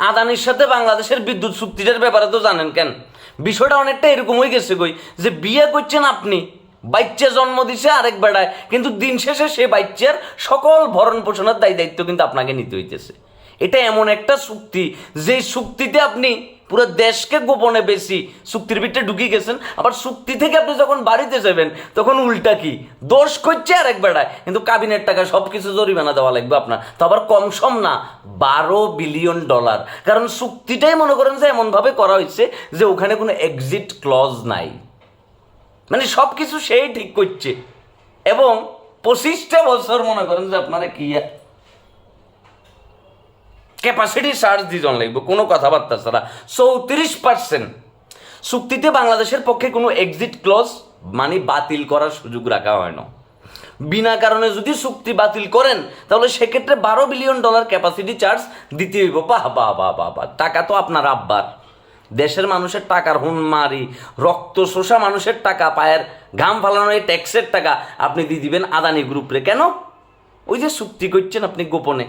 আদানির সাথে বাংলাদেশের বিদ্যুৎ চুক্তিটার ব্যাপারে তো জানেন কেন? বিষয়টা অনেকটা এরকম হয়ে গেছে কই, যে বিয়ে করছেন আপনি, বাচ্চা জন্ম দিছে আরেক বেড়ায়, কিন্তু দিন শেষে সে বাচ্চার সকল ভরণ পোষণের দায় দায়িত্ব কিন্তু আপনাকে নিতে হইতেছে। এটা এমন একটা চুক্তি, যে চুক্তিতে আপনি পুরো দেশকে গোপনে বেশি চুক্তির ভিতরে ঢুকিয়ে গেছেন। আবার চুক্তি থেকে আপনি যখন বাড়িতে যাবেন, তখন উল্টা কি? দোষ করছে আর এক বেড়ায়। কিন্তু কাবিনের টাকা সব কিছু জরিমানা দেওয়া লাগবে আপনার। তো আবার কম সম না, বারো বিলিয়ন ডলার। কারণ চুক্তিটাই মনে করেন যে এমনভাবে করা হয়েছে যে ওখানে কোনো এক্সিট ক্লজ নাই। মানে সব কিছু সেই ঠিক করছে। এবং পঁচিশটা বছর মনে করেন যে আপনারা কি ক্যাপাসিটি চার্জ দিজন লাগবে, কোনো কথাবার্তা ছাড়া। চৌত্রিশ পার্সেন্ট চুক্তিতে বাংলাদেশের পক্ষে কোনো এক্সিট ক্লজ মানে বাতিল করার সুযোগ রাখা হয় না। বিনা কারণে যদি চুক্তি বাতিল করেন, তাহলে সেক্ষেত্রে বারো বিলিয়ন ডলার ক্যাপাসিটি চার্জ দিতে হইব। বাহ বাহ বাহ বাহ বাহ। টাকা তো আপনার আব্বার। দেশের মানুষের টাকার হুন মারি রক্ত শোষা মানুষের টাকা, পায়ের ঘাম ফালানো এই ট্যাক্সের টাকা আপনি দিয়ে দিবেন আদানি গ্রুপরে কেন? ওই যে চুক্তি করছেন আপনি গোপনে।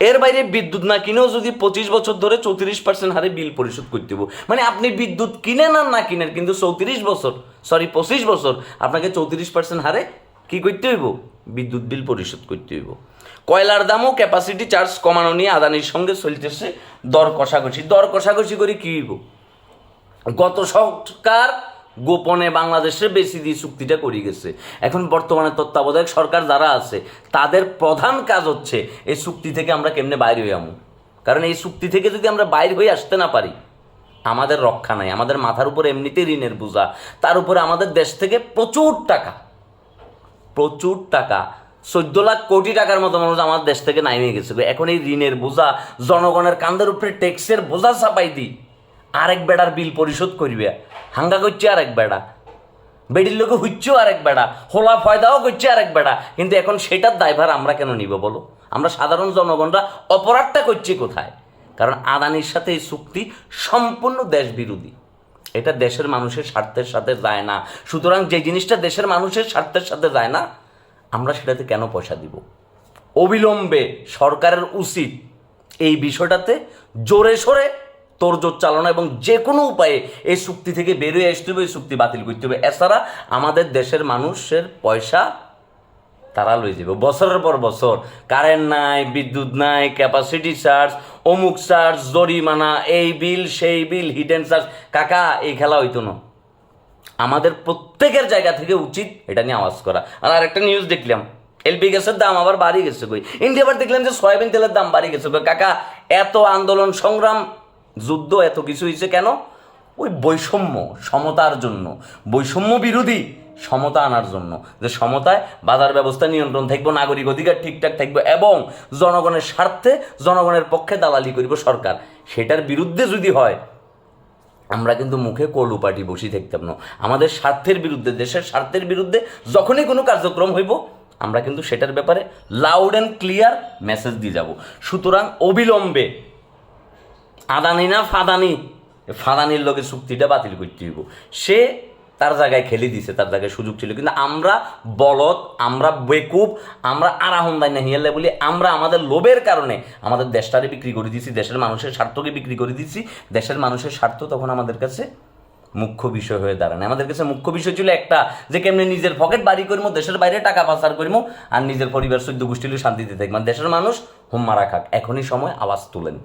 এর বাইরে বিদ্যুৎ না কিনেও যদি পঁচিশ বছর ধরে চৌত্রিশ পার্সেন্ট হারে বিল পরিশোধ করতে হবে মানে আপনি বিদ্যুৎ কিনেন আর না কিনেন, কিন্তু চৌত্রিশ বছর সরি পঁচিশ বছর, আপনাকে চৌত্রিশ পার্সেন্ট হারে কি করতে হইব? বিদ্যুৎ বিল পরিশোধ করতে হইব। কয়লার দামও ক্যাপাসিটি চার্জ কমানো নিয়ে আদানির সঙ্গে চলতেছে দর কষাকষি। দর কষাকষি করে কি হইব? গত সরকার গোপনে বাংলাদেশে বেশি দিয়ে চুক্তিটা করে গেছে। এখন বর্তমানে তত্ত্বাবধায়ক সরকার যারা আছে, তাদের প্রধান কাজ হচ্ছে এই চুক্তি থেকে আমরা কেমনে বাইরে হয়ে আমু। কারণ এই চুক্তি থেকে যদি আমরা বাইরে হয়ে আসতে না পারি, আমাদের রক্ষা নাই, আমাদের মাথার উপর এমনিতেই ঋণের বোঝা, তার উপরে আমাদের দেশ থেকে প্রচুর টাকা প্রচুর টাকা, চোদ্দ লাখ কোটি টাকার মতো মানুষ আমার দেশ থেকে নামিয়ে গেছে এখন এই ঋণের বোঝা, জনগণের কান্দের উপরে ট্যাক্সের বোঝা চাপাই দিই, আরেক বেড়ার বিল পরিশোধ করবে। হাঙ্গা করছে আরেক বেড়া। বেডির লোকে হচ্ছেও আরেক বেড়া। হোলা ফয়দাও করছে আরেক বেড়া। কিন্তু এখন সেটার দায়ভার আমরা কেন নিব বলো? আমরা সাধারণ জনগণরা অপরাধটা করছি কোথায়? কারণ আদানির সাথে এই চুক্তি সম্পূর্ণ দেশ বিরোধী এটা দেশের মানুষের স্বার্থের সাথে যায় না। সুতরাং যে জিনিসটা দেশের মানুষের স্বার্থের সাথে যায় না, আমরা সেটাতে কেন পয়সা দিব? অবিলম্বে সরকারের উচিত এই বিষয়টাতে জোরে সোরে তোরজোর চালানো এবং যে কোনো উপায়ে এই চুক্তি থেকে বেরিয়ে আসতে হবে, এই চুক্তি বাতিল করতে হবে। এছাড়া আমাদের দেশের মানুষের পয়সা তারা লয়ে যাবে। বছরের পর বছর কারেন্ট নাই, বিদ্যুৎ নাই ক্যাপাসিটি চার্জ অমুক চার্জ জরিমানা, এই বিল, সেই বিল হিডেন চার্জ কাকা, এই খেলা হইতো না। আমাদের প্রত্যেকের জায়গা থেকে উচিত এটা নিয়ে আওয়াজ করা। আর আরেকটা নিউজ দেখলাম। এলপি গ্যাসের দাম আবার বাড়ি গেছে কই? ইন্ডিয়া আবার দেখলাম যে সয়াবিন তেলের দাম বাড়ি গেছে কই। কাকা, এত আন্দোলন সংগ্রাম যুদ্ধ এত কিছু হয়েছে কেন? ওই বৈষম্য, সমতার জন্য। বৈষম্য বিরোধী সমতা আনার জন্য। যে সমতায় বাজার ব্যবস্থা, নিয়ন্ত্রণ থাকব, নাগরিক অধিকার ঠিকঠাক থাকবে এবং জনগণের স্বার্থে জনগণের পক্ষে দালালি করিব সরকার। সেটার বিরুদ্ধে যদি হয়, আমরা কিন্তু মুখে কলু পার্টি বসে থাকতাম না। আমাদের স্বার্থের বিরুদ্ধে, দেশের স্বার্থের বিরুদ্ধে যখনই কোনো কার্যক্রম হইব, আমরা কিন্তু সেটার ব্যাপারে লাউড অ্যান্ড ক্লিয়ার মেসেজ দিয়ে যাব। সুতরাং অবিলম্বে আদানি না ফাদানি? ফাদানির লোকে চুক্তিটা বাতিল করতে হইব। সে তার জায়গায় খেলে দিছে, তার জায়গায় সুযোগ ছিল। কিন্তু আমরা বলদ, আমরা বেকুব, আমরা আরাহন্দায় না হিয়ালে বলি, আমরা আমাদের লোভের কারণে আমাদের দেশটারে বিক্রি করে দিয়েছি দেশের মানুষের স্বার্থকে বিক্রি করে দিয়েছি দেশের মানুষের স্বার্থ তখন আমাদের কাছে মুখ্য বিষয় হয়ে দাঁড়ায় আমাদের কাছে মুখ্য বিষয় ছিল একটা, যে কেমনি নিজের পকেট বাড়ি করিমো, দেশের বাইরে টাকা পাচার করব আর নিজের পরিবার সদ্য গোষ্ঠীর শান্তিতে থাকব দেশের মানুষ হোম মারা খাক। এখনই সময় আওয়াজ তুলেন।